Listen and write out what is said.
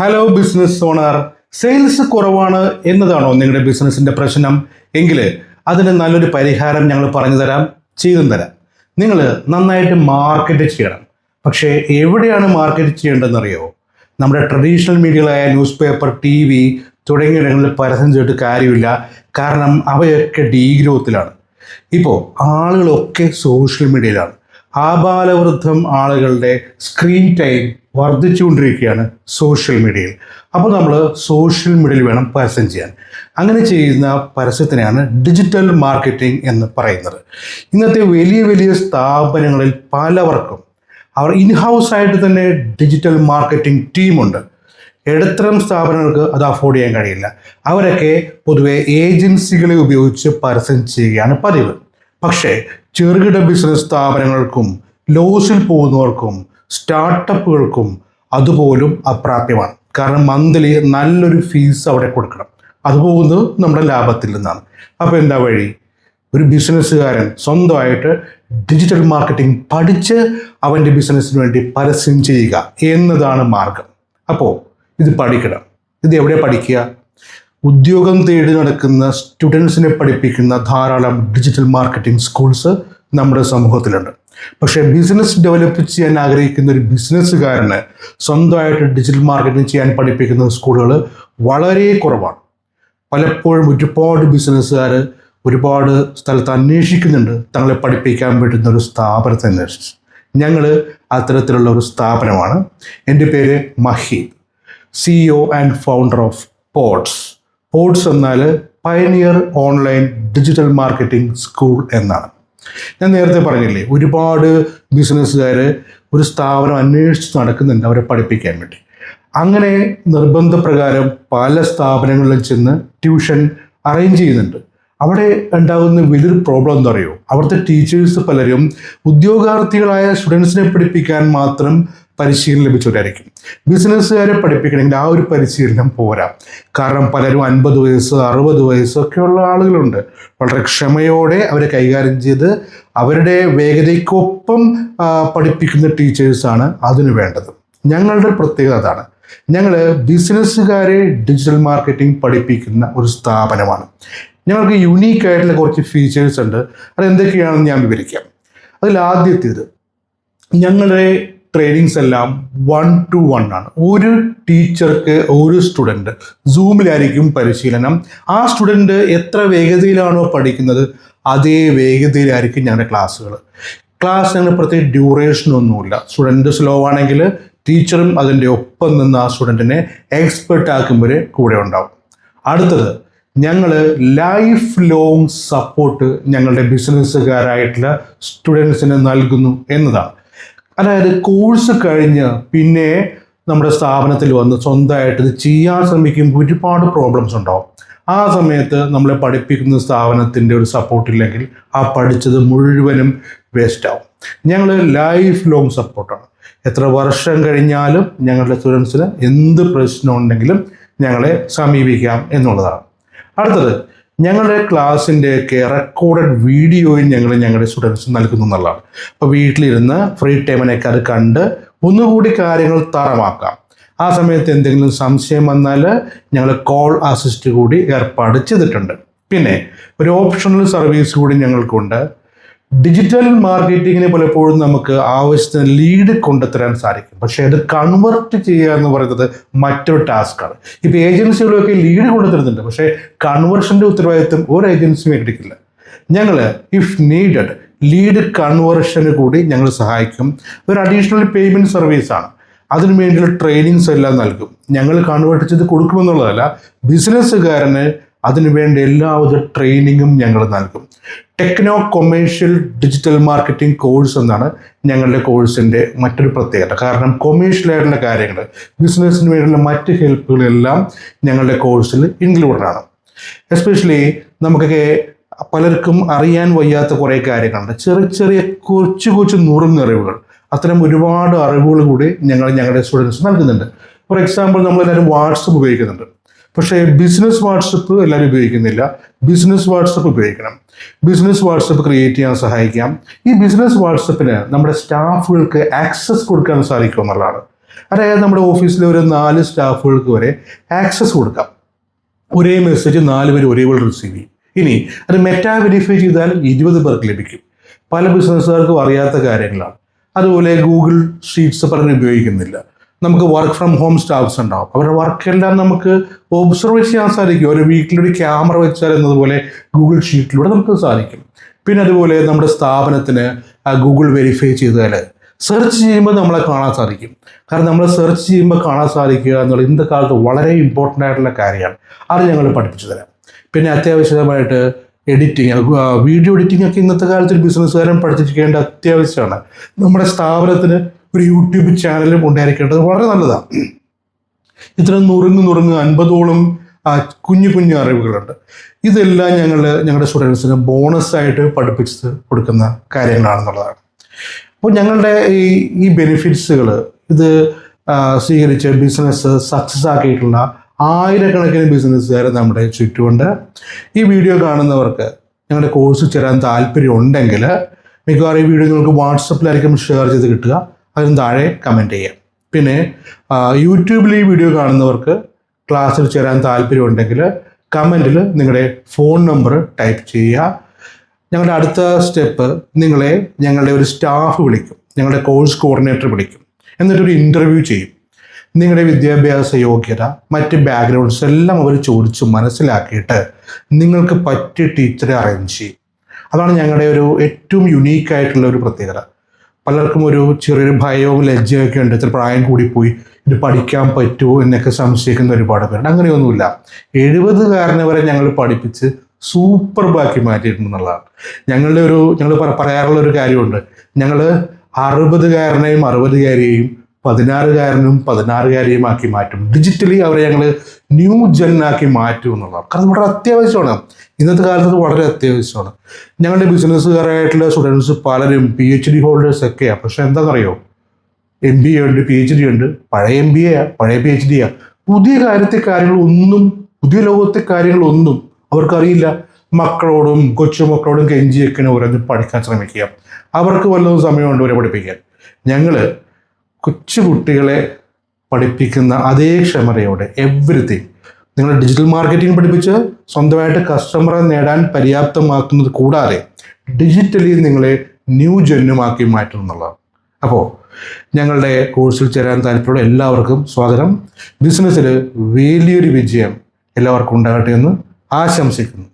Hello business owner sales കുറവാണ് എന്നതാണോ നിങ്ങളുടെ ബിസിനസിന്റെ പ്രശ്നം? എങ്കിൽ അതിന് നല്ലൊരു പരിഹാരം ഞങ്ങൾ പറഞ്ഞു തരാം ചെയ്തും തരാം. നിങ്ങൾ നന്നായിട്ട് മാർക്കറ്റ് ചെയ്യണം. പക്ഷേ എവിടെയാണ് മാർക്കറ്റ് ചെയ്യേണ്ടതെന്നറിയോ? നമ്മുടെ ട്രഡീഷണൽ മീഡിയകളായ ന്യൂസ് പേപ്പർ ടി വി തുടങ്ങിയിടങ്ങളിൽ പരസ്യം ചെയ്തിട്ട് കാര്യമില്ല. കാരണം അവയൊക്കെ ഡീഗ്രോത്തിലാണ് ഇപ്പോൾ ആളുകളൊക്കെ സോഷ്യൽ മീഡിയയിലാണ് ആബാലവൃദ്ധം ആളുകളുടെ സ്ക്രീൻ ടൈം വർദ്ധിച്ചുകൊണ്ടിരിക്കുകയാണ് സോഷ്യൽ മീഡിയയിൽ അപ്പോൾ നമ്മൾ സോഷ്യൽ മീഡിയയിൽ വേണം പരസ്യം ചെയ്യാൻ. അങ്ങനെ ചെയ്യുന്ന പരസ്യത്തിനെയാണ് ഡിജിറ്റൽ മാർക്കറ്റിംഗ് എന്ന് പറയുന്നത്. ഇന്നത്തെ വലിയ വലിയ സ്ഥാപനങ്ങളിൽ പലവർക്കും അവർ ഇൻഹൗസ് ആയിട്ട് തന്നെ ഡിജിറ്റൽ മാർക്കറ്റിംഗ് ടീമുണ്ട് ഇടത്തരം സ്ഥാപനങ്ങൾക്ക് അത് അഫോർഡ് ചെയ്യാൻ കഴിയില്ല. അവരൊക്കെ പൊതുവെ ഏജൻസികളെ ഉപയോഗിച്ച് പരസ്യം ചെയ്യുകയാണ് പതിവ്. പക്ഷേ ചെറുകിട ബിസിനസ് സ്ഥാപനങ്ങൾക്കും ലോസിൽ പോകുന്നവർക്കും സ്റ്റാർട്ടപ്പുകൾക്കും അതുപോലും അപ്രാപ്യമാണ്. കാരണം മന്ത്ലി നല്ലൊരു ഫീസ് അവിടെ കൊടുക്കണം. അത് പോകുന്നത് നമ്മുടെ ലാഭത്തിൽ നിന്നാണ്. അപ്പോൾ എന്താ വഴി? ഒരു ബിസിനസ്സുകാരൻ സ്വന്തമായിട്ട് ഡിജിറ്റൽ മാർക്കറ്റിംഗ് പഠിച്ച് അവന്റെ ബിസിനസ്സിന് വേണ്ടി പരസ്യം ചെയ്യുക എന്നതാണ് മാർഗം. അപ്പോൾ ഇത് പഠിക്കണം. ഇത് എവിടെ പഠിക്കുക? ഉദ്യോഗം തേടി നടക്കുന്ന സ്റ്റുഡൻസിനെ പഠിപ്പിക്കുന്ന ധാരാളം ഡിജിറ്റൽ മാർക്കറ്റിംഗ് സ്കൂൾസ് നമ്മുടെ സമൂഹത്തിലുണ്ട്. പക്ഷേ ബിസിനസ് ഡെവലപ്പ് ചെയ്യാൻ ആഗ്രഹിക്കുന്ന ഒരു ബിസിനസ്സുകാരന് സ്വന്തമായിട്ട് ഡിജിറ്റൽ മാർക്കറ്റിംഗ് ചെയ്യാൻ പഠിപ്പിക്കുന്ന സ്കൂളുകൾ വളരെ കുറവാണ്. പലപ്പോഴും ഒരുപാട് ബിസിനസ്സുകാർ ഒരുപാട് സ്ഥലത്ത് അന്വേഷിക്കുന്നുണ്ട് തങ്ങളെ പഠിപ്പിക്കാൻ പറ്റുന്ന ഒരു സ്ഥാപനത്തെ അന്വേഷിച്ച്. ഞങ്ങൾ അത്തരത്തിലുള്ള ഒരു സ്ഥാപനമാണ്. എന്റെ പേര് Maheed. CEO and founder of pods pods എന്നാൽ pioneer online digital marketing school എന്നാണ്. ഞാൻ നേരത്തെ പറഞ്ഞില്ലേ ഒരുപാട് ബിസിനസ്സുകാർ ഒരു സ്ഥാപനം അന്വേഷിച്ച് നടക്കുന്നുണ്ട് അവരെ പഠിപ്പിക്കാൻ വേണ്ടി. അങ്ങനെ നിർബന്ധപ്രകാരം പല സ്ഥാപനങ്ങളിലും ചെന്ന് ട്യൂഷൻ അറേഞ്ച് ചെയ്യുന്നുണ്ട്. അവിടെ ഉണ്ടാകുന്ന വലിയൊരു പ്രോബ്ലം എന്താ അറിയോ? അവിടുത്തെ ടീച്ചേഴ്സ് പലരും ഉദ്യോഗാർത്ഥികളായ സ്റ്റുഡൻസിനെ പഠിപ്പിക്കാൻ മാത്രം പരിശീലനം ലഭിച്ചവരായിരിക്കും. ബിസിനസ്സുകാരെ പഠിപ്പിക്കണമെങ്കിൽ ആ ഒരു പരിശീലനം പോരാ. കാരണം പലരും അൻപത് വയസ്സ് അറുപത് വയസ്സൊക്കെയുള്ള ആളുകളുണ്ട്. വളരെ ക്ഷമയോടെ അവരെ കൈകാര്യം ചെയ്ത് അവരുടെ വേഗതയ്ക്കൊപ്പം പഠിപ്പിക്കുന്ന ടീച്ചേഴ്സാണ് അതിന് വേണ്ടത്. ഞങ്ങളുടെ പ്രത്യേകത അതാണ്. ഞങ്ങൾ ബിസിനസ്സുകാരെ ഡിജിറ്റൽ മാർക്കറ്റിംഗ് പഠിപ്പിക്കുന്ന ഒരു സ്ഥാപനമാണ്. ഞങ്ങൾക്ക് യുണീക്ക് ആയിട്ടുള്ള കുറച്ച് ഫീച്ചേഴ്സ് ഉണ്ട്. അത് എന്തൊക്കെയാണെന്ന് ഞാൻ വിവരിക്കാം. അതിൽ ആദ്യത്തേത് ഞങ്ങളുടെ ട്രെയിനിങ്സ് എല്ലാം വൺ ടു വൺ ആണ്. ഒരു ടീച്ചർക്ക് ഒരു സ്റ്റുഡന്റ് സൂമിലായിരിക്കും പരിശീലനം. ആ സ്റ്റുഡന്റ് എത്ര വേഗതയിലാണോ പഠിക്കുന്നത് അതേ വേഗതയിലായിരിക്കും ഞങ്ങളുടെ ക്ലാസ്സുകൾ ക്ലാസ് ഞങ്ങൾ പ്രത്യേക ഡ്യൂറേഷനൊന്നുമില്ല സ്റ്റുഡന്റ് സ്ലോ ആണെങ്കിൽ ടീച്ചറും അതിന്റെ ഒപ്പം നിന്ന് ആ സ്റ്റുഡന്റിനെ എക്സ്പെർട്ട് ആക്കുമ്പോൾ കൂടെ ഉണ്ടാവും. അടുത്തത് ഞങ്ങൾ ലൈഫ് ലോങ് സപ്പോർട്ട് ഞങ്ങളുടെ ബിസിനസ്സുകാരായിട്ടുള്ള സ്റ്റുഡൻസിന് നൽകുന്നു എന്നതാണ്. അതായത് കോഴ്സ് കഴിഞ്ഞ് പിന്നെ നമ്മുടെ സ്ഥാപനത്തിൽ വന്ന് സ്വന്തമായിട്ട് ഇത് ചെയ്യാൻ ശ്രമിക്കുമ്പോൾ ഒരുപാട് പ്രോബ്ലംസ് ഉണ്ടാവും. ആ സമയത്ത് നമ്മളെ പഠിപ്പിക്കുന്ന സ്ഥാപനത്തിന്റെ ഒരു സപ്പോർട്ട് ഇല്ലെങ്കിൽ ആ പഠിച്ചത് മുഴുവനും വേസ്റ്റ് ആവും. ഞങ്ങൾ ലൈഫ് ലോങ് സപ്പോർട്ടാണ് എത്ര വർഷം കഴിഞ്ഞാലും ഞങ്ങളുടെ സ്റ്റുഡൻസിന് എന്ത് പ്രശ്നം ഉണ്ടെങ്കിലും ഞങ്ങളെ സമീപിക്കാം എന്നുള്ളതാണ്. അടുത്തത് ഞങ്ങളുടെ ക്ലാസ്സിന്റെയൊക്കെ റെക്കോർഡഡ് വീഡിയോയും ഞങ്ങൾ ഞങ്ങളുടെ സ്റ്റുഡൻസ് നൽകുന്നു എന്നുള്ളതാണ്. അപ്പോൾ വീട്ടിലിരുന്ന് ഫ്രീ ടൈമിനൊക്കെ അത് കണ്ട് ഒന്നുകൂടി കാര്യങ്ങൾ തറമാക്കാം ആ സമയത്ത് എന്തെങ്കിലും സംശയം വന്നാൽ ഞങ്ങൾ കോൾ അസിസ്റ്റ് കൂടി ഏർപ്പാട് ചെയ്തിട്ടുണ്ട്. പിന്നെ ഒരു ഓപ്ഷണൽ സർവീസ് കൂടി ഞങ്ങൾക്കുണ്ട്. ഡിജിറ്റൽ മാർക്കറ്റിങ്ങിന് പലപ്പോഴും നമുക്ക് ആവശ്യത്തിന് ലീഡ് കൊണ്ടുത്തരാൻ സാധിക്കും. പക്ഷേ അത് കൺവെർട്ട് ചെയ്യുക എന്ന് പറയുന്നത് മറ്റൊരു ടാസ്ക്കാണ് ഇപ്പോൾ ഏജൻസികളൊക്കെ ലീഡ് കൊണ്ടുതരുന്നുണ്ട് പക്ഷേ കൺവേർഷന്റെ ഉത്തരവാദിത്വം ഒരു ഏജൻസിയും എടുക്കില്ല ഞങ്ങൾ ഇഫ് നീഡഡ് ലീഡ് കൺവേർഷന് കൂടി ഞങ്ങൾ സഹായിക്കും. ഒരു അഡീഷണൽ പേയ്മെന്റ് സർവീസാണ് അതിനു വേണ്ടിയുള്ള ട്രെയിനിങ്സ് എല്ലാം നൽകും. ഞങ്ങൾ കൺവേർട്ട് ചെയ്ത് കൊടുക്കുമെന്നുള്ളതല്ല ബിസിനസ്സുകാരന് അതിനുവേണ്ട എല്ലാവിധ ട്രെയിനിങ്ങും ഞങ്ങൾ നൽകും. Techno commercial digital marketing course എന്നാണ് ഞങ്ങളുടെ കോഴ്സിന്റെ മറ്റൊരു പ്രത്യേകത. കാരണം കൊമേഴ്ഷ്യൽ ആയിട്ടുള്ള കാര്യങ്ങൾ ബിസിനസ്സിന് വേണ്ടിയുള്ള മറ്റ് ഹെൽപ്പുകളെല്ലാം ഞങ്ങളുടെ കോഴ്സിൽ ഇൻക്ലൂഡഡ് ആണ്. എസ്പെഷ്യലി നമുക്കൊക്കെ പലർക്കും അറിയാൻ വയ്യാത്ത കുറേ കാര്യങ്ങളുണ്ട്. ചെറിയ ചെറിയ കൊച്ചു കൊച്ചു നുറുങ്ങറിവുകൾ അത്തരം ഒരുപാട് അറിവുകൾ കൂടി ഞങ്ങൾ ഞങ്ങളുടെ സ്റ്റുഡൻസ് നൽകുന്നുണ്ട്. ഫോർ എക്സാമ്പിൾ നമ്മളെല്ലാവരും വാട്സപ്പ് ഉപയോഗിക്കുന്നുണ്ട്. പക്ഷേ ബിസിനസ് വാട്സപ്പ് എല്ലാവരും ഉപയോഗിക്കുന്നില്ല. ബിസിനസ് വാട്സപ്പ് ഉപയോഗിക്കണം. ബിസിനസ് വാട്സപ്പ് ക്രിയേറ്റ് ചെയ്യാൻ സഹായിക്കാം. ഈ ബിസിനസ് വാട്സപ്പിന് നമ്മുടെ സ്റ്റാഫുകൾക്ക് ആക്സസ് കൊടുക്കാൻ സാധിക്കും എന്നുള്ളതാണ്. അതായത് നമ്മുടെ ഓഫീസിലെ ഒരു നാല് സ്റ്റാഫുകൾക്ക് വരെ ആക്സസ് കൊടുക്കാം. ഒരേ മെസ്സേജ് നാല് പേര് ഒരേപോലെ റിസീവ് ചെയ്യും. ഇനി അത് മെറ്റാ വെരിഫൈ ചെയ്താൽ ഇരുപത് പേർക്ക് ലഭിക്കും. പല ബിസിനസ്സുകാർക്കും അറിയാത്ത കാര്യങ്ങളാണ്. അതുപോലെ ഗൂഗിൾ ഷീറ്റ്സ് പറഞ്ഞ് ഉപയോഗിക്കുന്നില്ല. നമുക്ക് വർക്ക് ഫ്രം ഹോം സ്റ്റാഫ്സ് ഉണ്ടാവും. അവരുടെ വർക്കെല്ലാം നമുക്ക് ഒബ്സർവ് ചെയ്യാൻ സാധിക്കും. ഒരു വീട്ടിലൊരു ക്യാമറ വെച്ചാൽ എന്നതുപോലെ ഗൂഗിൾ ഷീറ്റിലൂടെ നമുക്ക് സാധിക്കും. പിന്നെ അതുപോലെ നമ്മുടെ സ്ഥാപനത്തിന് ഗൂഗിൾ വെരിഫൈ ചെയ്താൽ സെർച്ച് ചെയ്യുമ്പോൾ നമ്മളെ കാണാൻ സാധിക്കും. കാരണം നമ്മൾ സെർച്ച് ചെയ്യുമ്പോൾ കാണാൻ സാധിക്കുക എന്നുള്ള ഇന്നത്തെ കാലത്ത് വളരെ ഇമ്പോർട്ടന്റ് ആയിട്ടുള്ള കാര്യമാണ്. അത് ഞങ്ങൾ പഠിപ്പിച്ചു തരാം. പിന്നെ അത്യാവശ്യമായിട്ട് എഡിറ്റിങ് വീഡിയോ എഡിറ്റിംഗ് ഒക്കെ ഇന്നത്തെ കാലത്ത് ബിസിനസ്സുകാരൻ പഠിച്ചിരിക്കേണ്ട അത്യാവശ്യമാണ്. നമ്മുടെ സ്ഥാപനത്തിന് ഒരു യൂട്യൂബ് ചാനലും ഉണ്ടായിരിക്കേണ്ടത് വളരെ നല്ലതാണ് ഇത്ര നുറുങ്ങ് നുറുങ്ങ് അൻപതോളം കുഞ്ഞു കുഞ്ഞു അറിവുകളുണ്ട്. ഇതെല്ലാം ഞങ്ങൾ ഞങ്ങളുടെ സ്റ്റുഡൻസിന് ബോണസായിട്ട് പഠിപ്പിച്ച് കൊടുക്കുന്ന കാര്യങ്ങളാണെന്നുള്ളതാണ്. അപ്പോൾ ഞങ്ങളുടെ ഈ ഈ ബെനിഫിറ്റ്സുകൾ ഇത് സ്വീകരിച്ച് ബിസിനസ് സക്സസ് ആക്കിയിട്ടുള്ള ആയിരക്കണക്കിന് ബിസിനസ്സുകാർ നമ്മുടെ ചുറ്റുമുണ്ട്. ഈ വീഡിയോ കാണുന്നവർക്ക് ഞങ്ങളുടെ കോഴ്സ് ചേരാൻ താല്പര്യം ഉണ്ടെങ്കിൽ മിക്കവാറും ഈ വീഡിയോ നിങ്ങൾക്ക് വാട്സപ്പിലായിരിക്കും ഷെയർ ചെയ്ത് കിട്ടുക. അതിന് താഴെ കമന്റ് ചെയ്യാം. പിന്നെ യൂട്യൂബിൽ ഈ വീഡിയോ കാണുന്നവർക്ക് ക്ലാസ്സിൽ ചേരാൻ താല്പര്യം ഉണ്ടെങ്കിൽ കമന്റിൽ നിങ്ങളുടെ ഫോൺ നമ്പർ ടൈപ്പ് ചെയ്യുക. ഞങ്ങളുടെ അടുത്ത സ്റ്റെപ്പ് നിങ്ങളെ ഞങ്ങളുടെ ഒരു സ്റ്റാഫ് വിളിക്കും. ഞങ്ങളുടെ കോഴ്സ് കോർഡിനേറ്റർ വിളിക്കും. എന്നിട്ടൊരു ഇന്റർവ്യൂ ചെയ്യും. നിങ്ങളുടെ വിദ്യാഭ്യാസ യോഗ്യത മറ്റ് ബാക്ക്ഗ്രൗണ്ട്സ് എല്ലാം അവർ ചോദിച്ച് മനസ്സിലാക്കിയിട്ട് നിങ്ങൾക്ക് പറ്റിയ ടീച്ചറെ അറേഞ്ച് ചെയ്യും. അതാണ് ഞങ്ങളുടെ ഒരു ഏറ്റവും യുണീക്കായിട്ടുള്ള ഒരു പ്രത്യേകത. പലർക്കും ഒരു ചെറിയൊരു ഭയവും ലജ്ജയൊക്കെ ഉണ്ട്. ഇത്ര പ്രായം കൂടിപ്പോയി. ഇത് പഠിക്കാൻ പറ്റുമോ എന്നൊക്കെ സംശയിക്കുന്ന ഒരുപാട് പേരുണ്ട്. അങ്ങനെയൊന്നുമില്ല. എഴുപതുകാരനെ വരെ ഞങ്ങൾ പഠിപ്പിച്ച് സൂപ്പർ ബാക്കി മാറ്റിയിട്ടുണ്ടെന്നുള്ളതാണ് ഞങ്ങളുടെ ഒരു ഞങ്ങൾ പറ- പറയാറുള്ള ഒരു കാര്യമുണ്ട്. ഞങ്ങൾ അറുപതുകാരനെയും അറുപതുകാരിയെയും പതിനാറുകാരനും പതിനാറുകാരിയും ആക്കി മാറ്റും. ഡിജിറ്റലി അവരെ ഞങ്ങൾ ന്യൂ ജെൻ ആക്കി മാറ്റും എന്നുള്ളതാണ്. കാരണം വളരെ അത്യാവശ്യമാണ്. ഇന്നത്തെ കാലത്ത് വളരെ അത്യാവശ്യമാണ്. ഞങ്ങളുടെ ബിസിനസ്സുകാരായിട്ടുള്ള സ്റ്റുഡൻസ് പലരും പി എച്ച് ഡി ഹോൾഡേഴ്സ് ഒക്കെയാണ് പക്ഷെ എന്താണെന്നറിയോ? എം ബി എ ഉണ്ട് പി എച്ച് ഡി ഉണ്ട്. പഴയ എം ബി എ പഴയ പി എച്ച് ഡിയാ പുതിയ കാര്യത്തെ കാര്യങ്ങളൊന്നും പുതിയ ലോകത്തെ കാര്യങ്ങളൊന്നും അവർക്കറിയില്ല. മക്കളോടും കൊച്ചുമക്കളോടും കെഞ്ചിയൊക്കെ ഓരോന്ന് പഠിക്കാൻ ശ്രമിക്കുക. അവർക്ക് വല്ലതും സമയമുണ്ട് അവരെ പഠിപ്പിക്കാൻ? ഞങ്ങൾ കൊച്ചു കുട്ടികളെ പഠിപ്പിക്കുന്ന അതേ ക്ഷമതയോടെ എവറിത്തിങ് നിങ്ങൾ ഡിജിറ്റൽ മാർക്കറ്റിംഗ് പഠിപ്പിച്ച് സ്വന്തമായിട്ട് കസ്റ്റമറെ നേടാൻ പര്യാപ്തമാക്കുന്നത് കൂടാതെ ഡിജിറ്റലി നിങ്ങളെ ന്യൂ ജെന്നുമാക്കി മാറ്റും എന്നുള്ളതാണ്. അപ്പോൾ ഞങ്ങളുടെ കോഴ്സിൽ ചേരാൻ താല്പര്യമുള്ള എല്ലാവർക്കും സ്വാഗതം. ബിസിനസ്സിൽ വലിയൊരു വിജയം എല്ലാവർക്കും ഉണ്ടാകട്ടെ എന്ന് ആശംസിക്കുന്നു.